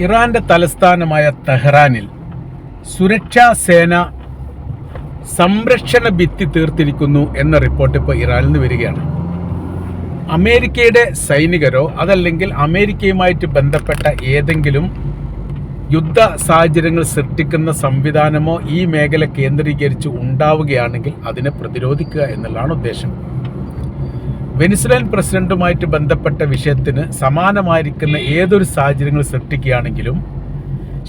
ഇറാന്റെ തലസ്ഥാനമായ തെഹ്റാനിൽ സുരക്ഷാ സേന സംരക്ഷണ ഭിത്തി തീർത്തിരിക്കുന്നു എന്ന റിപ്പോർട്ട് ഇപ്പോൾ ഇറാനിൽ നിന്ന് വരികയാണ്. അമേരിക്കയുടെ സൈനികരോ അതല്ലെങ്കിൽ അമേരിക്കയുമായിട്ട് ബന്ധപ്പെട്ട ഏതെങ്കിലും യുദ്ധ സാഹചര്യങ്ങൾ സൃഷ്ടിക്കുന്ന സംവിധാനമോ ഈ മേഖല കേന്ദ്രീകരിച്ച് ഉണ്ടാവുകയാണെങ്കിൽ അതിനെ പ്രതിരോധിക്കുക എന്നുള്ളതാണ് ഉദ്ദേശം. വെനിസുലൻ പ്രസിഡന്റുമായിട്ട് ബന്ധപ്പെട്ട വിഷയത്തിന് സമാനമായിരിക്കുന്ന ഏതൊരു സാഹചര്യങ്ങൾ സൃഷ്ടിക്കുകയാണെങ്കിലും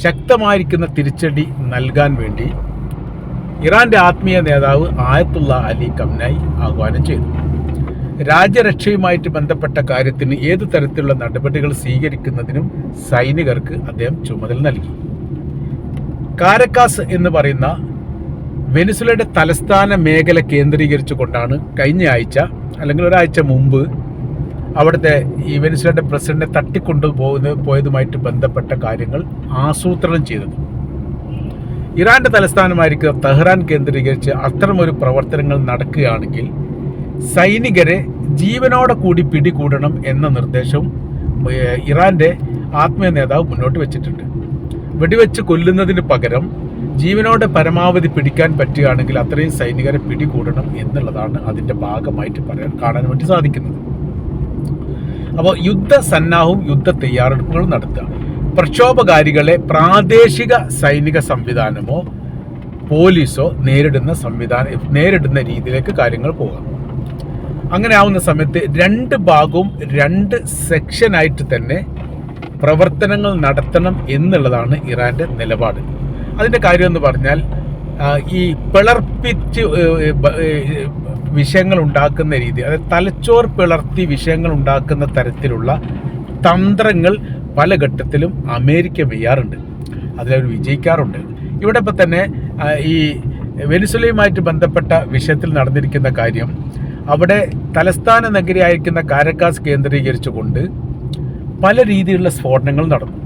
ശക്തമായിരിക്കുന്ന തിരിച്ചടി നൽകാൻ വേണ്ടി ഇറാന്റെ ആത്മീയ നേതാവ് ആയത്തുള്ള അലി കംനായി ആഹ്വാനം ചെയ്തു. രാജ്യരക്ഷയുമായിട്ട് ബന്ധപ്പെട്ട കാര്യത്തിന് ഏതു തരത്തിലുള്ള നടപടികൾ സ്വീകരിക്കുന്നതിനും സൈനികർക്ക് അദ്ദേഹം ചുമതല നൽകി. കാരക്കാസ് എന്ന് പറയുന്ന വെനിസുലയുടെ തലസ്ഥാന മേഖല കേന്ദ്രീകരിച്ചുകൊണ്ടാണ് കഴിഞ്ഞ ആഴ്ച അല്ലെങ്കിൽ ഒരാഴ്ച മുമ്പ് അവിടുത്തെ ഈ വെനിസുലയുടെ പ്രസിഡന്റിനെ തട്ടിക്കൊണ്ടു പോകുന്ന പോയതുമായിട്ട് ബന്ധപ്പെട്ട കാര്യങ്ങൾ ആസൂത്രണം ചെയ്തത്. ഇറാന്റെ തലസ്ഥാനമായിരിക്കുന്ന തെഹ്റാൻ കേന്ദ്രീകരിച്ച് അത്തരമൊരു പ്രവർത്തനങ്ങൾ നടക്കുകയാണെങ്കിൽ സൈനികരെ ജീവനോടെ കൂടി പിടികൂടണം എന്ന നിർദ്ദേശവും ഇറാന്റെ ആത്മീയ നേതാവ് മുന്നോട്ട് വെച്ചിട്ടുണ്ട്. വെടിവെച്ച് കൊല്ലുന്നതിന് പകരം ജീവനോടെ പരമാവധി പിടിക്കാൻ പറ്റുകയാണെങ്കിൽ അത്രയും സൈനികരെ പിടികൂടണം എന്നുള്ളതാണ് അതിന്റെ ഭാഗമായിട്ട് പറയാൻ കാണാൻ വേണ്ടി സാധിക്കുന്നത്. അപ്പോൾ യുദ്ധ സന്നാഹവും യുദ്ധ തയ്യാറെടുപ്പുകളും നടത്തുക. പ്രക്ഷോഭകാരികളെ പ്രാദേശിക സൈനിക സംവിധാനമോ പോലീസോ നേരിടുന്ന സംവിധാനം നേരിടുന്ന രീതിയിലേക്ക് കാര്യങ്ങൾ പോകാം. അങ്ങനെ ആവുന്ന സമയത്ത് രണ്ട് ഭാഗവും രണ്ട് സെക്ഷനായിട്ട് തന്നെ പ്രവർത്തനങ്ങൾ നടത്തണം എന്നുള്ളതാണ് ഇറാന്റെ നിലപാട്. അതിന്റെ കാര്യം എന്ന് പറഞ്ഞാൽ ഈ പിളർപ്പിച്ച് വിഷയങ്ങൾ ഉണ്ടാക്കുന്ന രീതി അതായത് തലച്ചോർ പിളർത്തി വിഷയങ്ങൾ ഉണ്ടാക്കുന്ന തരത്തിലുള്ള തന്ത്രങ്ങൾ പല ഘട്ടത്തിലും അമേരിക്ക ചെയ്യാറുണ്ട് അതിലവർ വിജയിക്കാറുണ്ട്. ഇവിടെ ഇപ്പം തന്നെ ഈ വെനിസുലയുമായിട്ട് ബന്ധപ്പെട്ട വിഷയത്തിൽ നടന്നിരിക്കുന്ന കാര്യം അവിടെ തലസ്ഥാന നഗരിയായിരിക്കുന്ന കാരക്കാസ് കേന്ദ്രീകരിച്ചുകൊണ്ട് പല രീതിയിലുള്ള സ്ഫോടനങ്ങൾ നടന്നു.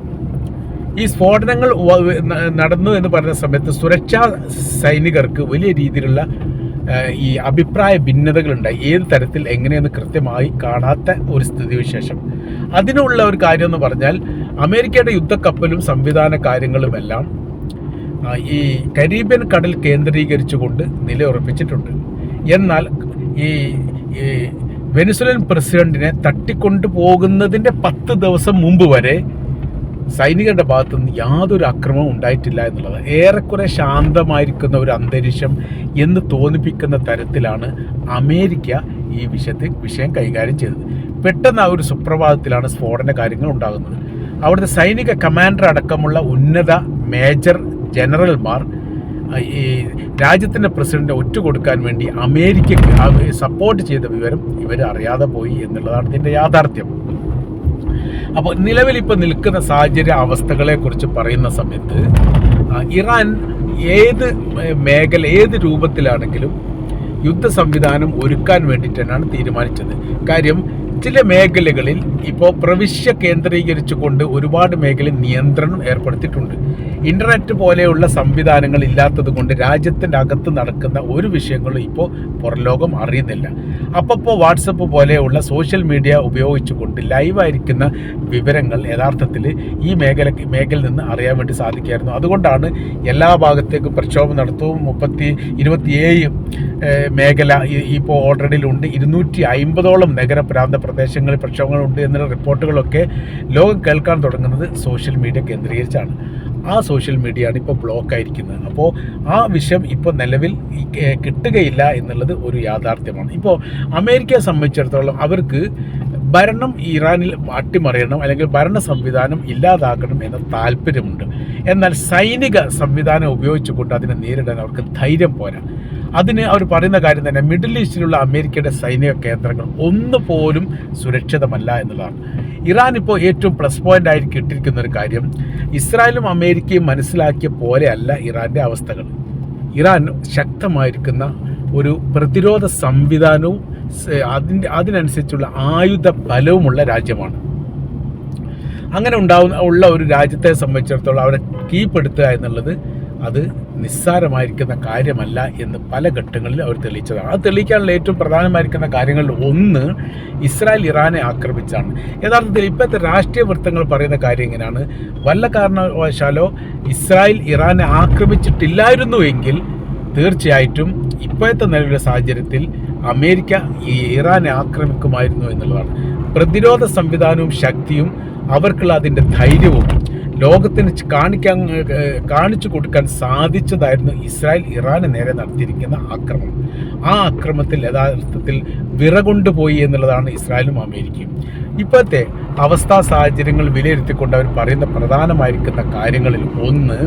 ഈ സ്ഫോടനങ്ങൾ നടന്നു എന്ന് പറഞ്ഞ സമയത്ത് സുരക്ഷാ സൈനികർക്ക് വലിയ രീതിയിലുള്ള ഈ അഭിപ്രായ ഭിന്നതകളുണ്ടായി. ഏത് തരത്തിൽ എങ്ങനെയെന്ന് കൃത്യമായി കാണാത്ത ഒരു സ്ഥിതിവിശേഷം. അതിനുള്ള ഒരു കാര്യം എന്ന് പറഞ്ഞാൽ അമേരിക്കയുടെ യുദ്ധക്കപ്പലും സംവിധാന കാര്യങ്ങളുമെല്ലാം ഈ കരീബിയൻ കടൽ കേന്ദ്രീകരിച്ചുകൊണ്ട് നിലയുറപ്പിച്ചിട്ടുണ്ട്. എന്നാൽ ഈ ഈ വെനിസുലൻ പ്രസിഡന്റിനെ തട്ടിക്കൊണ്ടു പോകുന്നതിന്റെ പത്ത് ദിവസം മുമ്പ് വരെ സൈനികരുടെ ഭാഗത്തുനിന്ന് യാതൊരു അക്രമവും ഉണ്ടായിട്ടില്ല എന്നുള്ളത് ഏറെക്കുറെ ശാന്തമായിരിക്കുന്ന ഒരു അന്തരീക്ഷം എന്ന് തോന്നിപ്പിക്കുന്ന തരത്തിലാണ് അമേരിക്ക ഈ വിഷയത്തിൽ വിഷയം കൈകാര്യം ചെയ്തത്. പെട്ടെന്ന് ആ ഒരു സുപ്രഭാതത്തിലാണ് സ്ഫോടന കാര്യങ്ങൾ ഉണ്ടാകുന്നത്. അവിടുത്തെ സൈനിക കമാൻഡർ അടക്കമുള്ള ഉന്നത മേജർ ജനറൽമാർ ഈ രാജ്യത്തിന്റെ പ്രസിഡന്റ് ഒറ്റുകൊടുക്കാൻ വേണ്ടി അമേരിക്കയ്ക്ക് സപ്പോർട്ട് ചെയ്ത വിവരം ഇവർ അറിയാതെ പോയി എന്നുള്ളതാണ് ഇതിന്റെ യാഥാർത്ഥ്യം. അപ്പോൾ നിലവിൽ ഇപ്പോൾ നിൽക്കുന്ന സാഹചര്യ അവസ്ഥകളെ കുറിച്ച് പറയുന്ന സമയത്ത് ഇറാൻ ഏത് മേഖല ഏത് രൂപത്തിലാണെങ്കിലും യുദ്ധ സംവിധാനം ഒരുക്കാൻ വേണ്ടിയിട്ട് തന്നെയാണ് തീരുമാനിച്ചത്. കാര്യം ചില മേഖലകളിൽ ഇപ്പോൾ പ്രവിശ്യ കേന്ദ്രീകരിച്ചുകൊണ്ട് ഒരുപാട് മേഖലയിൽ നിയന്ത്രണം ഏർപ്പെടുത്തിയിട്ടുണ്ട്. ഇന്റർനെറ്റ് പോലെയുള്ള സംവിധാനങ്ങൾ ഇല്ലാത്തത് കൊണ്ട് രാജ്യത്തിന്റെ അകത്ത് നടക്കുന്ന ഒരു വിഷയങ്ങളും ഇപ്പോൾ പുറലോകം അറിയുന്നില്ല. അപ്പോൾ വാട്സപ്പ് പോലെയുള്ള സോഷ്യൽ മീഡിയ ഉപയോഗിച്ചുകൊണ്ട് ലൈവായിരിക്കുന്ന വിവരങ്ങൾ യഥാർത്ഥത്തിൽ ഈ മേഖല മേഖലയിൽ നിന്ന് അറിയാൻ വേണ്ടി സാധിക്കായിരുന്നു അതുകൊണ്ടാണ് എല്ലാ ഭാഗത്തേക്കും പ്രക്ഷോഭം നടത്തും മുപ്പത്തി ഇരുപത്തിയേഴ് മേഖല ഇപ്പോൾ ഓൾറെഡിയിലുണ്ട്. ഇരുന്നൂറ്റി അമ്പതോളം നഗരപ്രാന്ത പ്രദേശങ്ങളിൽ പ്രക്ഷോഭങ്ങളുണ്ട് എന്നുള്ള റിപ്പോർട്ടുകളൊക്കെ ലോകം കേൾക്കാൻ തുടങ്ങുന്നത് സോഷ്യൽ മീഡിയ കേന്ദ്രീകരിച്ചാണ്. ആ സോഷ്യൽ മീഡിയ ആണ് ഇപ്പോൾ ബ്ലോക്ക് ആയിരിക്കുന്നത് അപ്പോൾ ആ വിഷയം ഇപ്പോൾ നിലവിൽ കിട്ടുകയില്ല എന്നുള്ളത് ഒരു യാഥാർത്ഥ്യമാണ്. ഇപ്പോൾ അമേരിക്കയെ സംബന്ധിച്ചിടത്തോളം അവർക്ക് ഭരണം ഇറാനിൽ അട്ടിമറിയണം അല്ലെങ്കിൽ ഭരണ സംവിധാനം ഇല്ലാതാക്കണം എന്ന താല്പര്യമുണ്ട്. എന്നാൽ സൈനിക സംവിധാനം ഉപയോഗിച്ചുകൊണ്ട് അതിനെ നേരിടാൻ അവർക്ക് ധൈര്യം പോരാ. അതിന് അവർ പറയുന്ന കാര്യം തന്നെ മിഡിൽ ഈസ്റ്റിലുള്ള അമേരിക്കയുടെ സൈനിക കേന്ദ്രങ്ങൾ ഒന്നുപോലും സുരക്ഷിതമല്ല എന്നുള്ളതാണ്. ഇറാൻ ഇപ്പോൾ ഏറ്റവും പ്ലസ് പോയിന്റ് ആയി കിട്ടിയിരിക്കുന്ന ഒരു കാര്യം ഇസ്രായേലും അമേരിക്കയും മനസ്സിലാക്കിയ പോലെയല്ല ഇറാന്റെ അവസ്ഥകൾ. ഇറാൻ ശക്തമായിരിക്കുന്ന ഒരു പ്രതിരോധ സംവിധാനവും അതിന്റെ അതിനനുസരിച്ചുള്ള ആയുധ ബലവുമുള്ള രാജ്യമാണ്. അങ്ങനെ ഉണ്ടാവുന്ന ഉള്ള ഒരു രാജ്യത്തെ സംബന്ധിച്ചിടത്തോളം അവരെ കീപ്പെടുത്തുക എന്നുള്ളത് അത് നിസ്സാരമായിരിക്കുന്ന കാര്യമല്ല എന്ന് പല ഘട്ടങ്ങളിൽ അവർ തെളിയിച്ചതാണ്. അത് തെളിയിക്കാനുള്ള ഏറ്റവും പ്രധാനമായിരിക്കുന്ന കാര്യങ്ങളിൽ ഒന്ന് ഇസ്രായേൽ ഇറാനെ ആക്രമിച്ചാണ്. യഥാർത്ഥത്തിൽ ഇപ്പോഴത്തെ രാഷ്ട്രീയ വൃത്തങ്ങൾ പറയുന്ന കാര്യം ഇങ്ങനെയാണ് വല്ല കാരണവശാലോ ഇസ്രായേൽ ഇറാനെ ആക്രമിച്ചിട്ടില്ലായിരുന്നുവെങ്കിൽ തീർച്ചയായിട്ടും ഇപ്പോഴത്തെ നിലവിലെ സാഹചര്യത്തിൽ അമേരിക്ക ഈ ഇറാനെ ആക്രമിക്കുമായിരുന്നു എന്നുള്ളതാണ്. പ്രതിരോധ സംവിധാനവും ശക്തിയും അവർക്കുള്ള അതിന്റെ ധൈര്യവും ലോകത്തിന് കാണിക്കാൻ കാണിച്ചു കൊടുക്കാൻ സാധിച്ചതായിരുന്നു ഇസ്രായേൽ ഇറാന് നേരെ നടത്തിയിരിക്കുന്ന ആക്രമണം ആ ആക്രമണത്തിൽ യഥാർത്ഥത്തിൽ വിറകൊണ്ടുപോയി എന്നുള്ളതാണ് ഇസ്രായേലും അമേരിക്കയും. ഇപ്പോഴത്തെ അവസ്ഥാ സാഹചര്യങ്ങൾ വിലയിരുത്തിക്കൊണ്ട് അവർ പറയുന്ന പ്രധാനമായിരിക്കുന്ന കാര്യങ്ങളിൽ ഒന്ന്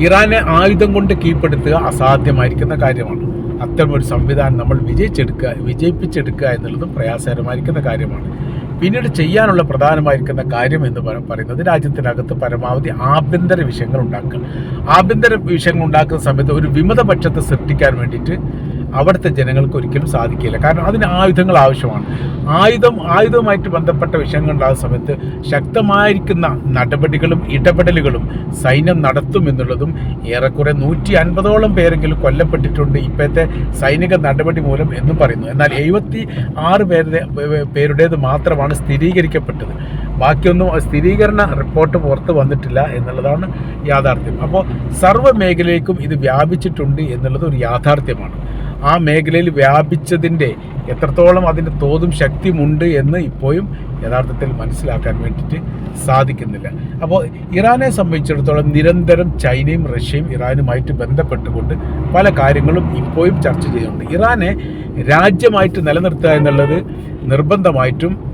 ഇറാനെ ആയുധം കൊണ്ട് കീഴ്പ്പെടുത്തുക അസാധ്യമായിരിക്കുന്ന കാര്യമാണ്. അത്തരമൊരു സംവിധാനം നമ്മൾ വിജയിച്ചെടുക്കുക വിജയിപ്പിച്ചെടുക്കുക എന്നുള്ളതും പ്രയാസകരമായിരിക്കുന്ന കാര്യമാണ്. പിന്നീട് ചെയ്യാനുള്ള പ്രധാനമായിരിക്കുന്ന കാര്യം എന്ന് പറ- പറയുന്നത് രാജ്യത്തിനകത്ത് പരമാവധി ആഭ്യന്തര വിഷയങ്ങൾ ഉണ്ടാക്കുക. ആഭ്യന്തര വിഷയങ്ങൾ ഉണ്ടാക്കുന്ന സമയത്ത് ഒരു വിമതപക്ഷത്തെ സൃഷ്ടിക്കാൻ വേണ്ടിയിട്ട് അവിടുത്തെ ജനങ്ങൾക്ക് ഒരിക്കലും സാധിക്കില്ല. കാരണം അതിന് ആയുധങ്ങൾ ആവശ്യമാണ്. ആയുധം ആയുധവുമായിട്ട് ബന്ധപ്പെട്ട വിഷയങ്ങൾ ഉണ്ടാകുന്ന സമയത്ത് ശക്തമായിരിക്കുന്ന നടപടികളും ഇടപെടലുകളും സൈന്യം നടത്തും എന്നുള്ളതും ഏറെക്കുറെ നൂറ്റി അൻപതോളം പേരെങ്കിലും കൊല്ലപ്പെട്ടിട്ടുണ്ട് ഇപ്പോഴത്തെ സൈനിക നടപടി മൂലം എന്നും പറയുന്നു. എന്നാൽ എഴുപത്തി ആറ് പേരുടെ പേരുടേത് മാത്രമാണ് സ്ഥിരീകരിക്കപ്പെട്ടത്. ബാക്കിയൊന്നും സ്ഥിരീകരണ റിപ്പോർട്ട് പുറത്ത് വന്നിട്ടില്ല എന്നുള്ളതാണ് യാഥാർത്ഥ്യം. അപ്പോൾ സർവ മേഖലയിലേക്കും ഇത് വ്യാപിച്ചിട്ടുണ്ട് എന്നുള്ളത് ഒരു യാഥാർത്ഥ്യമാണ്. ആ മേഖലയിൽ വ്യാപിച്ചതിന്റെ എത്രത്തോളം അതിന്റെ തോതും ശക്തിയുമുണ്ട് എന്ന് ഇപ്പോഴും യഥാർത്ഥത്തിൽ മനസ്സിലാക്കാൻ വേണ്ടിയിട്ട് സാധിക്കുന്നില്ല. അപ്പോൾ ഇറാനെ സംബന്ധിച്ചിടത്തോളം നിരന്തരം ചൈനയും റഷ്യയും ഇറാനുമായിട്ട് ബന്ധപ്പെട്ടുകൊണ്ട് പല കാര്യങ്ങളും ഇപ്പോഴും ചർച്ച ചെയ്യുന്നുണ്ട്. ഇറാനെ രാജ്യമായിട്ട് നിലനിർത്തുക എന്നുള്ളത് നിർബന്ധമായിട്ടും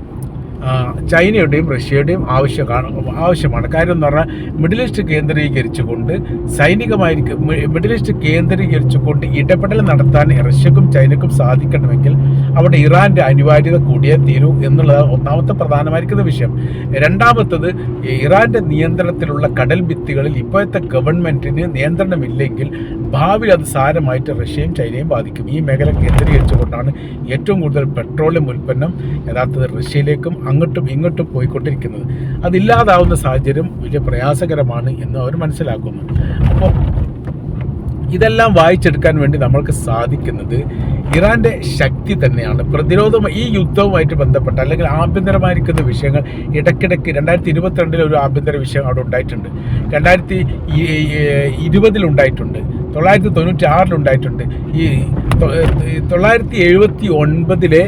ചൈനയുടെയും റഷ്യയുടെയും ആവശ്യമാണ് ആവശ്യമാണ്. കാര്യം എന്ന് പറഞ്ഞാൽ മിഡിൽ ഈസ്റ്റ് കേന്ദ്രീകരിച്ചുകൊണ്ട് സൈനികമായിരിക്കും മി- മിഡിൽ ഈസ്റ്റ് കേന്ദ്രീകരിച്ചുകൊണ്ട് ഇടപെടൽ നടത്താൻ റഷ്യക്കും ചൈനക്കും സാധിക്കണമെങ്കിൽ അവിടെ ഇറാന്റെ അനിവാര്യത കൂടിയേ തീരൂ എന്നുള്ളത് ഒന്നാമത്തെ പ്രധാനമായിരിക്കുന്ന വിഷയം. രണ്ടാമത്തത് ഇറാന്റെ നിയന്ത്രണത്തിലുള്ള കടൽ ഭിത്തികളിൽ ഇപ്പോഴത്തെ ഗവൺമെന്റിന് നിയന്ത്രണമില്ലെങ്കിൽ ഭാവിയിൽ അത് സാരമായിട്ട് റഷ്യയും ചൈനയും ബാധിക്കും. ഈ മേഖല കേന്ദ്രീകരിച്ചുകൊണ്ടാണ് ഏറ്റവും കൂടുതൽ പെട്രോളിയം ഉൽപ്പന്നം യഥാർത്ഥത്തിൽ റഷ്യയിലേക്കും അങ്ങോട്ടും ഇങ്ങോട്ടും പോയിക്കൊണ്ടിരിക്കുന്നത്. അതില്ലാതാവുന്ന സാഹചര്യം വലിയ പ്രയാസകരമാണ് എന്ന് അവർ മനസ്സിലാക്കുന്നു. അപ്പോൾ ഇതെല്ലാം വായിച്ചെടുക്കാൻ വേണ്ടി നമ്മൾക്ക് സാധിക്കുന്നത് ഇറാന്റെ ശക്തി തന്നെയാണ്. പ്രതിരോധം ഈ യുദ്ധവുമായിട്ട് ബന്ധപ്പെട്ട അല്ലെങ്കിൽ ആഭ്യന്തരമായിരിക്കുന്ന വിഷയങ്ങൾ ഇടയ്ക്കിടയ്ക്ക് രണ്ടായിരത്തി ഇരുപത്തിരണ്ടിൽ ഒരു ആഭ്യന്തര വിഷയം അവിടെ ഉണ്ടായിട്ടുണ്ട്. രണ്ടായിരത്തി ഇരുപതിൽ ഉണ്ടായിട്ടുണ്ട്. തൊള്ളായിരത്തി തൊണ്ണൂറ്റി ആറിൽ ഉണ്ടായിട്ടുണ്ട് ഈ തൊള്ളായിരത്തി എഴുപത്തി ഒൻപതിലെ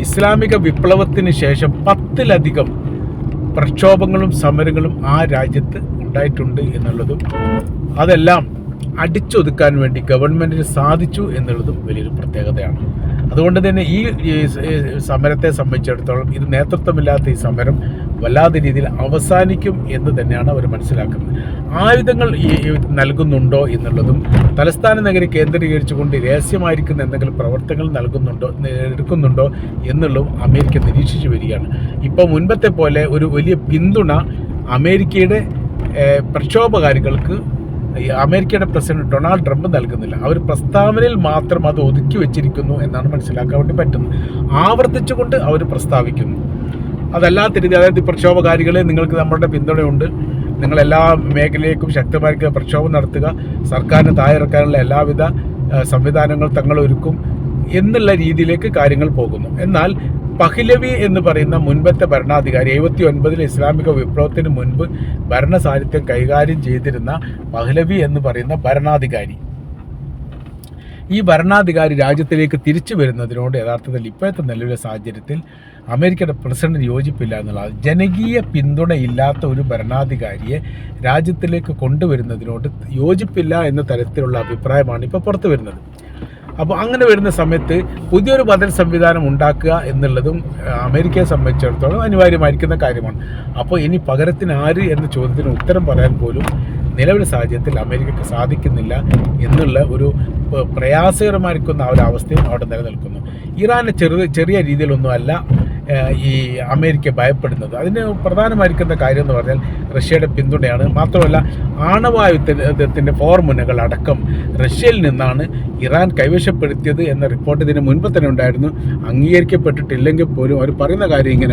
ഇസ്ലാമിക വിപ്ലവത്തിന് ശേഷം പത്തിലധികം പ്രക്ഷോഭങ്ങളും സമരങ്ങളും ആ രാജ്യത്ത് ഉണ്ടായിട്ടുണ്ട് എന്നുള്ളതും അതെല്ലാം അടിച്ചൊതുക്കാൻ വേണ്ടി ഗവൺമെന്റിന് സാധിച്ചു എന്നുള്ളതും വലിയൊരു പ്രത്യേകതയാണ്. അതുകൊണ്ട് തന്നെ ഈ സമരത്തെ സംബന്ധിച്ചിടത്തോളം ഇത് നേതൃത്വമില്ലാത്ത ഈ സമരം വല്ലാത്ത രീതിയിൽ അവസാനിക്കും എന്ന് തന്നെയാണ് അവർ മനസ്സിലാക്കുന്നത്. ആയുധങ്ങൾ നൽകുന്നുണ്ടോ എന്നുള്ളതും തലസ്ഥാന നഗരി കേന്ദ്രീകരിച്ചുകൊണ്ട് രഹസ്യമായിരിക്കുന്ന എന്തെങ്കിലും പ്രവർത്തനങ്ങൾ നൽകുന്നുണ്ടോ എടുക്കുന്നുണ്ടോ എന്നുള്ളതും അമേരിക്ക നിരീക്ഷിച്ചു വരികയാണ്. ഇപ്പോൾ മുൻപത്തെ പോലെ ഒരു വലിയ പിന്തുണ അമേരിക്കയുടെ പ്രക്ഷോഭകാരികൾക്ക് അമേരിക്കയുടെ പ്രസിഡന്റ് ഡൊണാൾഡ് ട്രംപ് നൽകുന്നില്ല. അവർ പ്രസ്താവനയിൽ മാത്രം അത് ഒതുക്കി വെച്ചിരിക്കുന്നു എന്നാണ് മനസ്സിലാക്കാൻ വേണ്ടി പറ്റുന്നത്. ആവർത്തിച്ചുകൊണ്ട് അവർ പ്രസ്താവിക്കുന്നു. അതല്ലാത്ത രീതി അതായത് പ്രക്ഷോഭകാരികളെ നിങ്ങൾക്ക് നമ്മളുടെ പിന്തുണയുണ്ട്. നിങ്ങൾ എല്ലാ മേഖലയിലേക്കും ശക്തമായിരിക്കുന്ന പ്രക്ഷോഭം നടത്തുക. സർക്കാരിന് താഴെയിറക്കാനുള്ള എല്ലാവിധ സംവിധാനങ്ങൾ തങ്ങൾ ഒരുക്കും എന്നുള്ള രീതിയിലേക്ക് കാര്യങ്ങൾ പോകുന്നു. എന്നാൽ പഹ്ലവി എന്ന് പറയുന്ന മുൻപത്തെ ഭരണാധികാരി എഴുപത്തി ഒൻപതിൽ ഇസ്ലാമിക വിപ്ലവത്തിന് മുൻപ് ഭരണ സാഹിത്യം കൈകാര്യം ചെയ്തിരുന്ന പഹ്ലവി എന്ന് പറയുന്ന ഭരണാധികാരി ഈ ഭരണാധികാരി രാജ്യത്തിലേക്ക് തിരിച്ചു വരുന്നതിനോട് യഥാർത്ഥത്തിൽ ഇപ്പോഴത്തെ നിലവിലെ സാഹചര്യത്തിൽ അമേരിക്കയുടെ പ്രസിഡന്റ് യോജിപ്പില്ല എന്നുള്ളത് ജനകീയ പിന്തുണയില്ലാത്ത ഒരു ഭരണാധികാരിയെ രാജ്യത്തിലേക്ക് കൊണ്ടുവരുന്നതിനോട് യോജിപ്പില്ല എന്ന തരത്തിലുള്ള അഭിപ്രായമാണ് ഇപ്പോൾ പുറത്തു വരുന്നത്. അപ്പോൾ അങ്ങനെ വരുന്ന സമയത്ത് പുതിയൊരു ബദൽ സംവിധാനം ഉണ്ടാക്കുക എന്നുള്ളതും അമേരിക്കയെ സംബന്ധിച്ചിടത്തോളം അനിവാര്യമായിരിക്കുന്ന കാര്യമാണ്. അപ്പോൾ ഇനി പകരത്തിന് ആര് എന്ന ചോദ്യത്തിന് ഉത്തരം പറയാൻ പോലും നിലവിലെ സാഹചര്യത്തിൽ അമേരിക്കക്ക് സാധിക്കുന്നില്ല എന്നുള്ള ഒരു പ്രയാസകരമായിരിക്കുന്ന ആ ഒരു അവസ്ഥയും അവിടെ നിലനിൽക്കുന്നു. ഇറാനെ ചെറു ചെറിയ രീതിയിലൊന്നുമല്ല ഈ അമേരിക്ക ഭയപ്പെടുന്നത്. അതിന് പ്രധാനമായിരിക്കുന്ന കാര്യം എന്ന് പറഞ്ഞാൽ റഷ്യയുടെ പിന്തുണയാണ്. മാത്രമല്ല ആണവായുധത്തിന്റെ ഫോർമുലകൾ അടക്കം റഷ്യയിൽ നിന്നാണ് ഇറാൻ കൈവശപ്പെടുത്തിയത് എന്ന റിപ്പോർട്ട് ഇതിന് മുൻപ് തന്നെ ഉണ്ടായിരുന്നു. അംഗീകരിക്കപ്പെട്ടിട്ടില്ലെങ്കിൽ പോലും അവർ പറയുന്ന കാര്യം ഇങ്ങനെ